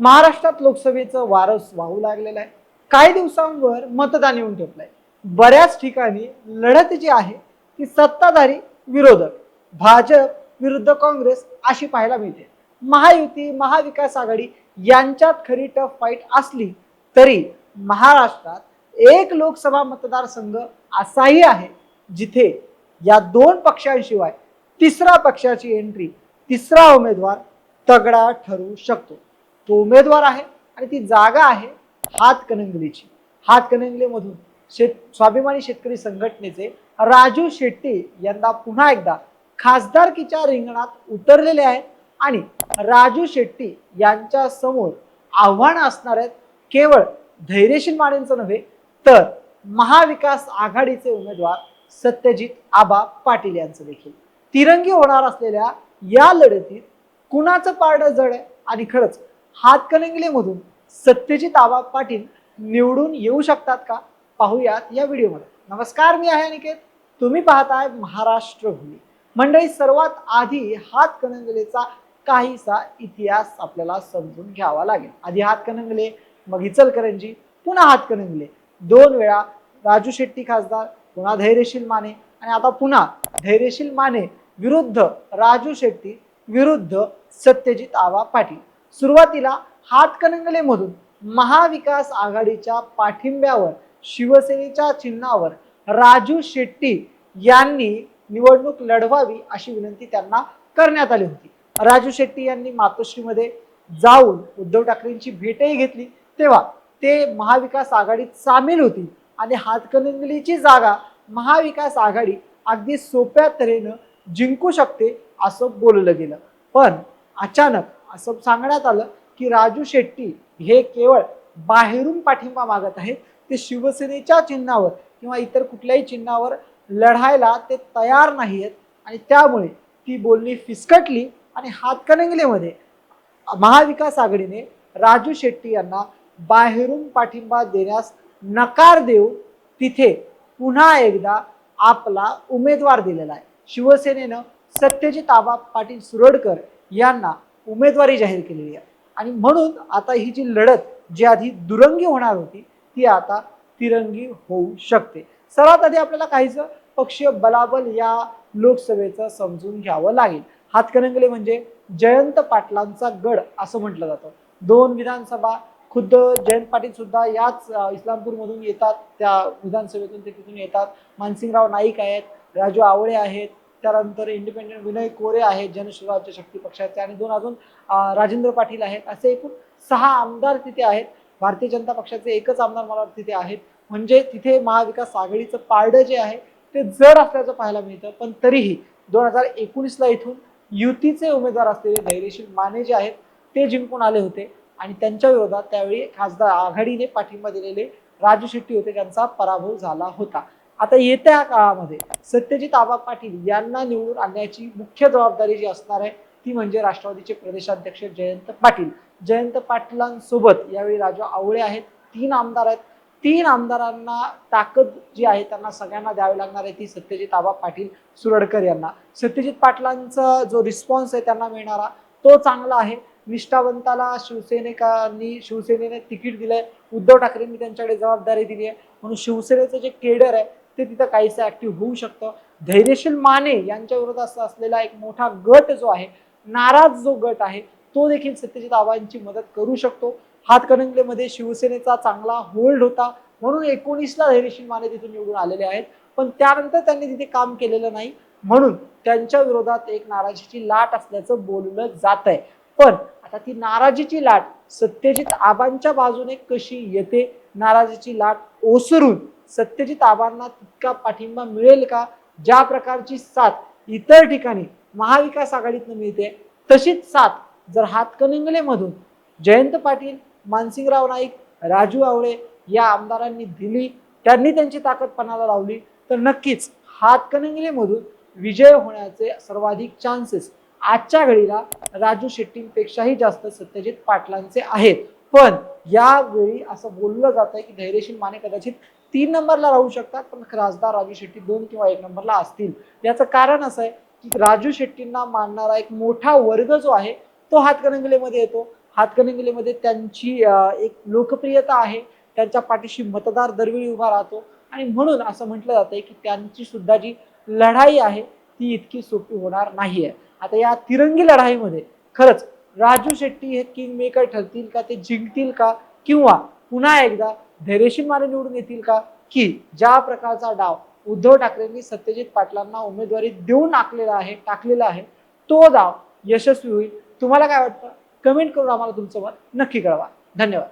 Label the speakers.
Speaker 1: महाराष्ट्रात लोकसभेचं वारस वाहू लागलेलं आहे. काही दिवसांवर मतदान येऊन ठेपलंय. बऱ्याच ठिकाणी लढत जी आहे ती सत्ताधारी विरोधक भाजप विरुद्ध काँग्रेस अशी पाहायला मिळते. महायुती महाविकास आघाडी यांच्यात खरी टफ फाईट असली तरी महाराष्ट्रात एक लोकसभा मतदारसंघ असाही आहे जिथे या दोन पक्षांशिवाय तिसरा पक्षाची एंट्री तिसरा उमेदवार तगडा ठरू शकतो. तो उमेदवार आहे आणि ती जागा आहे हातकणंगलेची. हातकणंगलेमधून शेत स्वाभिमानी शेतकरी संघटनेचे राजू शेट्टी यंदा पुन्हा एकदा खासदारकीच्या रिंगणात उतरलेले आहेत आणि राजू शेट्टी यांच्या समोर आव्हान असणार आहेत केवळ धैर्यशील मानेंचं नव्हे तर महाविकास आघाडीचे उमेदवार सत्यजित आबा पाटील यांचं देखील. तिरंगी होणार असलेल्या या लढतीत कुणाचं पारडं जड आहे? आणि खरंच हातकणंगलेमधून सत्यजित आबा पाटील निवडून येऊ शकतात का? पाहूयात या व्हिडिओमध्ये. नमस्कार मी आहे अनिकेत. तुम्ही पाहताय महाराष्ट्र भूमी. मंडळी सर्वात आधी हातकणंगलेचा काहीसा इतिहास आपल्याला समजून घ्यावा लागेल. आधी हातकणंगले मग इचलकरंजी पुन्हा हातकणंगले. दोन वेळा राजू शेट्टी खासदार पुन्हा धैर्यशील माने आणि आता पुन्हा धैर्यशील माने विरुद्ध राजू शेट्टी विरुद्ध सत्यजित आवा पाटील. सुरुवातीला हातकणंगलेमधून महाविकास आघाडीच्या पाठिंब्यावर शिवसेनेच्या चिन्हावर राजू शेट्टी यांनी निवडणूक लढवावी अशी विनंती त्यांना करण्यात आली होती. राजू शेट्टी यांनी मातोश्रीमध्ये जाऊन उद्धव ठाकरेंची भेटही घेतली. तेव्हा ते महाविकास आघाडीत सामील होती आणि हातकणंगलीची जागा महाविकास आघाडी अगदी सोप्या तऱ्हेनं जिंकू शकते असं बोललं गेलं. पण अचानक असं सांगण्यात आलं की राजू शेट्टी हे केवळ बाहेरून पाठिंबा मागत आहेत. ते शिवसेनेच्या चिन्हावर किंवा इतर कुठल्याही चिन्हावर लढायला ते तयार नाही आहेत आणि त्यामुळे ती बोलणी फिसकटली आणि हातकणंगलेमध्ये महाविकास आघाडीने राजू शेट्टी यांना बाहेरून पाठिंबा देण्यास नकार देऊन तिथे पुन्हा एकदा आपला उमेदवार दिलेला आहे. शिवसेनेनं सत्यजित आबा पाटील सुरडकर यांना उमेदवारी जाहीर केलेली आहे. आणि म्हणून आता ही जी लढत जी आधी दुरंगी होणार होती ती आता तिरंगी होऊ शकते. सर्वात आधी आपल्याला काहीच पक्षीय बलाबल या लोकसभेचं समजून घ्यावं लागेल. हातकणंगले म्हणजे जयंत पाटलांचा गड असं म्हटलं जातं. दोन विधानसभा खुद्द जयंत पाटील सुद्धा याच इस्लामपूरमधून येतात त्या विधानसभेतून ते तिथून येतात. मानसिंगराव नाईक आहेत राजू आवळे आहेत त्यानंतर इंडिपेंडेंट विनय कोरे आहेत जनसुराज्य शक्ती पक्षाचे आणि दोन अजून राजेंद्र पाटील आहेत. असे एकूण सहा आमदार तिथे आहेत. भारतीय जनता पक्षाचे एकच आमदार मला तिथे आहेत. म्हणजे तिथे महाविकास आघाडीचं पारडं जे आहे ते जड असल्याचं पाहायला मिळतं. पण तरीही दोन हजार एकोणीसला इथून युतीचे उमेदवार असलेले धैर्यशील माने जे आहेत ते जिंकून आले होते. आणि त्यांच्या विरोधात त्यावेळी खासदार आघाडीने पाठिंबा दिलेले राजू शेट्टी होते त्यांचा पराभव झाला होता. आता येत्या काळामध्ये सत्यजित आबा पाटील यांना निवडून आणण्याची मुख्य जबाबदारी जी असणार आहे ती म्हणजे राष्ट्रवादीचे प्रदेशाध्यक्ष जयंत पाटील. जयंत पाटलांसोबत यावेळी राजू आवळे आहेत तीन आमदार आहेत. तीन आमदारांना ताकद जी आहे त्यांना सगळ्यांना द्यावी लागणार आहे ती सत्यजित आबा पाटील सुरडकर यांना. सत्यजित पाटलांचा जो रिस्पॉन्स आहे त्यांना मिळणारा तो चांगला आहे. निष्ठावंताला शिवसेनिकांनी शिवसेनेने तिकीट दिलंय. उद्धव ठाकरेंनी त्यांच्याकडे जबाबदारी दिली आहे म्हणून शिवसेनेचं जे केडर आहे ते तिथं काहीसं ऍक्टिव्ह होऊ शकतं. धैर्यशील माने यांच्या विरोधात असलेला एक मोठा गट जो आहे नाराज जो गट आहे तो देखील सत्यजित आबांची मदत करू शकतो. हातकणंगलेमध्ये शिवसेनेचा चांगला होल्ड होता. म्हणून एकोणीसला धैर्यशील माने तिथून निवडून आलेले आहेत. पण त्यानंतर त्यांनी तिथे काम केलेलं नाही. म्हणून त्यांच्या विरोधात एक नाराजीची लाट असल्याचं बोललं जात आहे पण आता ती नाराजीची लाट सत्यजित आबांच्या बाजूने कशी येते? नाराजीची लाट ओसरून सत्यजित आबांना तितका पाठिंबा मिळेल का? ज्या प्रकारची साथ इतर ठिकाणी महाविकास आघाडीतनं मिळते तशीच साथ जर हातकणंगलेमधून जयंत पाटील मानसिंगराव नाईक राजू आवळे या आमदारांनी दिली त्यांनी त्यांची ताकद पणाला लावली तर नक्कीच हातकणंगलेमधून विजय होण्याचे सर्वाधिक चान्सेस आजच्या घडीला राजू शेट्टींपेक्षाही जास्त सत्यजित पाटलांचे आहेत. पण यावेळी असं बोललं जात आहे की धैर्यशील माने कदाचित तीन नंबरला राहू शकतात पण खासदार राजू शेट्टी दोन किंवा एक नंबरला असतील. याचं कारण असं आहे की राजू शेट्टींना मानणारा एक मोठा वर्ग जो आहे तो हातकणंगलेमध्ये येतो. हातकणंगलेमध्ये त्यांची एक लोकप्रियता आहे. त्यांच्या पाठीशी मतदार दरवेळी उभा राहतो. आणि म्हणून असं म्हटलं जातंय की त्यांची सुद्धा जी लढाई आहे ती इतकी सोपी होणार नाही आहे आता या तिरंगी लढाईमध्ये खरंच राजू शेट्टी हे किंग मेकर ठरतील का? ते जिंकतील का? किंवा पुन्हा एकदा धैर्यशील मारे निवडून येतील का? की ज्या प्रकारचा डाव उद्धव ठाकरेंनी सत्यजित पाटलांना उमेदवारी देऊन टाकलेला आहे टाकलेला आहे तो डाव यशस्वी होईल. तुम्हाला काय वाटतं? कमेंट करून आम्हाला तुमचं मत नक्की कळवा. धन्यवाद.